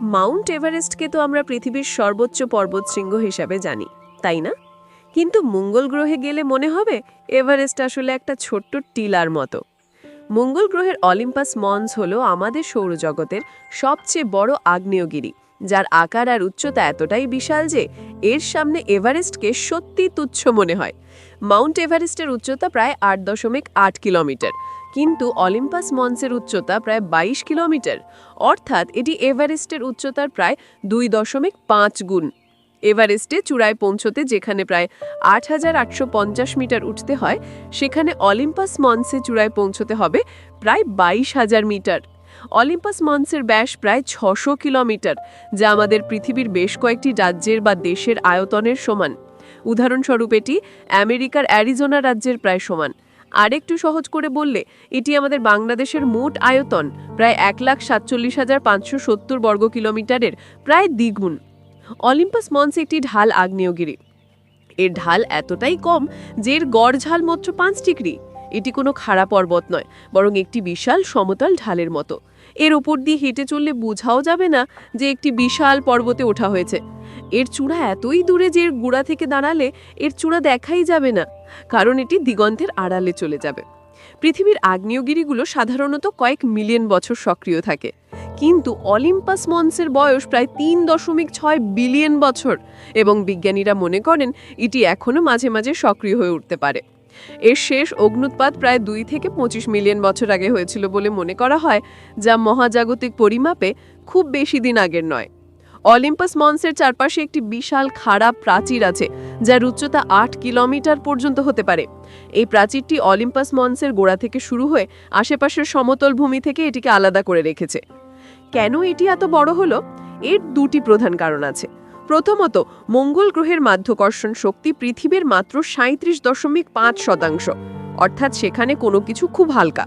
Mount এভারেস্টকে তো আমরা পৃথিবীর সর্বোচ্চ পর্বতশৃঙ্গ হিসাবে জানি, তাই না? কিন্তু মঙ্গল গ্রহে গেলে মনে হবে এভারেস্ট আসলে একটা ছোট্ট টিলার মতো। মঙ্গল গ্রহের অলিম্পাস মন্স হলো আমাদের সৌরজগতের সবচেয়ে বড় আগ্নেয়গিরি। যার আকার আর উচ্চতা এতটাই বিশাল যে এর সামনে এভারেস্টকে সত্যি তুচ্ছ মনে হয়। মাউন্ট এভারেস্টের উচ্চতা প্রায় আট দশমিক আট কিলোমিটার, কিন্তু অলিম্পাস মন্সের উচ্চতা প্রায় বাইশ কিলোমিটার, অর্থাৎ এটি এভারেস্টের উচ্চতার প্রায় দুই দশমিক পাঁচ গুণ। এভারেস্টে চূড়ায় পৌঁছতে যেখানে প্রায় আট হাজার আটশো পঞ্চাশ মিটার উঠতে হয়, সেখানে অলিম্পাস মন্সে চূড়ায় পৌঁছতে হবে প্রায় বাইশ হাজার মিটার। অলিম্পাস মন্সের ব্যাস প্রায় ছশো কিলোমিটার, যা আমাদের পৃথিবীর বেশ কয়েকটি রাজ্যের বা দেশের আয়তনের সমান। উদাহরণস্বরূপ এটি আমেরিকার অ্যারিজোনা রাজ্যের প্রায় সমান। আরেকটু সহজ করে বললে, এটি আমাদের বাংলাদেশের মোট আয়তন, প্রায় এক লাখ সাতচল্লিশ হাজার পাঁচশো সত্তর বর্গ কিলোমিটারের প্রায় দ্বিগুণ। অলিম্পাস মন্স একটি ঢাল আগ্নেয়গিরি। এর ঢাল এতটাই কম, যে এর গড় ঝাল মাত্র পাঁচ ডিগ্রি। এটি কোনো খাড়া পর্বত নয়, বরং একটি বিশাল সমতল ঢালের মতো। এর ওপর দিয়ে হেঁটে চললে বোঝাও যাবে না যে একটি বিশাল পর্বতে ওঠা হয়েছে। এর চূড়া এতই দূরে যে এর গোড়া থেকে দাঁড়ালে এর চূড়া দেখাই যাবে না, কারণ এটি দিগন্তের আড়ালে চলে যাবে। পৃথিবীর আগ্নেয়গিরিগুলো সাধারণত কয়েক মিলিয়ন বছর সক্রিয় থাকে। কিন্তু অলিম্পাস মন্সের বয়স প্রায় তিন দশমিক ছয় বিলিয়ন বছর, এবং বিজ্ঞানীরা মনে করেন এটি এখনও মাঝে মাঝে সক্রিয় হয়ে উঠতে পারে। এর শেষ অগ্নুৎপাত প্রায় দুই থেকে পঁচিশ মিলিয়ন বছর আগে হয়েছিল বলে মনে করা হয়, যা মহাজাগতিক পরিমাপে খুব বেশি দিন আগের নয়। অলিম্পাস মন্সের চারপাশে একটি বিশাল খাড়া প্রাচীর আছে, যার উচ্চতা আট কিলোমিটার পর্যন্ত হতে পারে। এই প্রাচীরটি অলিম্পাস মন্সের গোড়া থেকে শুরু হয়ে আশেপাশের সমতল ভূমি থেকে এটিকে আলাদা করে রেখেছে। কেন এটি এত বড় হলো? এর দুটি প্রধান কারণ আছে। প্রথমত, মঙ্গল গ্রহের মাধ্যাকর্ষণ শক্তি পৃথিবীর মাত্র সাঁত্রিশ দশমিক পাঁচ শতাংশ, অর্থাৎ সেখানে কোনো কিছু খুব হালকা।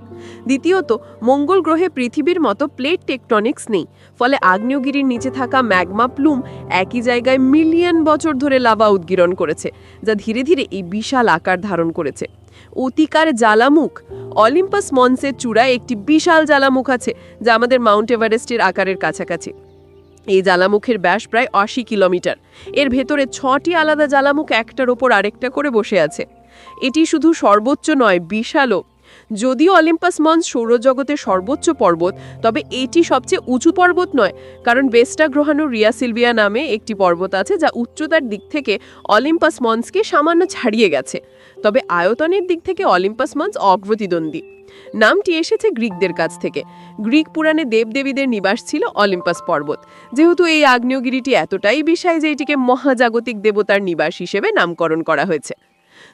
দ্বিতীয়ত, মঙ্গল গ্রহে পৃথিবীর মতো প্লেট টেকটনিক্স নেই, ফলে আগ্নেয়গিরির নিচে থাকা ম্যাগমা প্লুম একই জায়গায় মিলিয়ন বছর ধরে লাভা উদ্গীরণ করেছে, যা ধীরে ধীরে এই বিশাল আকার ধারণ করেছে। অতিকার জ্বালামুখ, অলিম্পাস মন্সের চূড়ায় একটি বিশাল জ্বালামুখ আছে, যা আমাদের মাউন্ট এভারেস্টের আকারের কাছাকাছি। এই জ্বালামুখের ব্যাস প্রায় আশি কিলোমিটার। এর ভেতরে ছটি আলাদা জ্বালামুখ, একটার ওপর আরেকটা করে বসে আছে। এটি শুধু সর্বোচ্চ নয়, বিশালও। যদিও অলিম্পাস মঞ্চ সৌরজগতের সর্বোচ্চ পর্বত, তবে এটি সবচেয়ে উঁচু পর্বত নয়, কারণ বেস্টা গ্রহাণু রিয়া সিলভিয়া নামে একটি পর্বত আছে যা উচ্চতার দিক থেকে অলিম্পাস মঞ্চকে সামান্য ছাড়িয়ে গেছে। তবে আয়তনের দিক থেকে অলিম্পাস মঞ্চ অগ্রতিদ্বন্দ্বী। নামটি এসেছে গ্রিকদের কাছ থেকে। গ্রিক পুরাণে দেবদেবীদের নিবাস ছিল অলিম্পাস পর্বত। যেহেতু এই আগ্নেয়গিরিটি এতটাই বিষয় যে এটিকে মহাজাগতিক দেবতার নিবাস হিসেবে নামকরণ করা হয়েছে।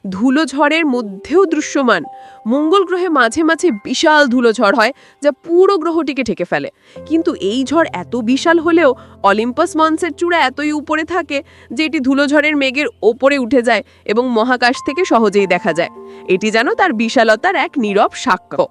ধুলো ঝড়ের মধ্যেও দৃশ্যমান। মঙ্গল গ্রহে মাঝে মাঝে বিশাল ধুলোঝড় হয়, যা পুরো গ্রহটিকে ঠেকে ফেলে। কিন্তু এই ঝড় এত বিশাল হলেও অলিম্পাস মঞ্চের চূড়া এতই উপরে থাকে, যে এটি ধুলোঝড়ের মেঘের ওপরে উঠে যায় এবং মহাকাশ থেকে সহজেই দেখা যায়। এটি যেন তার বিশালতার এক নীরব সাক্ষ্য।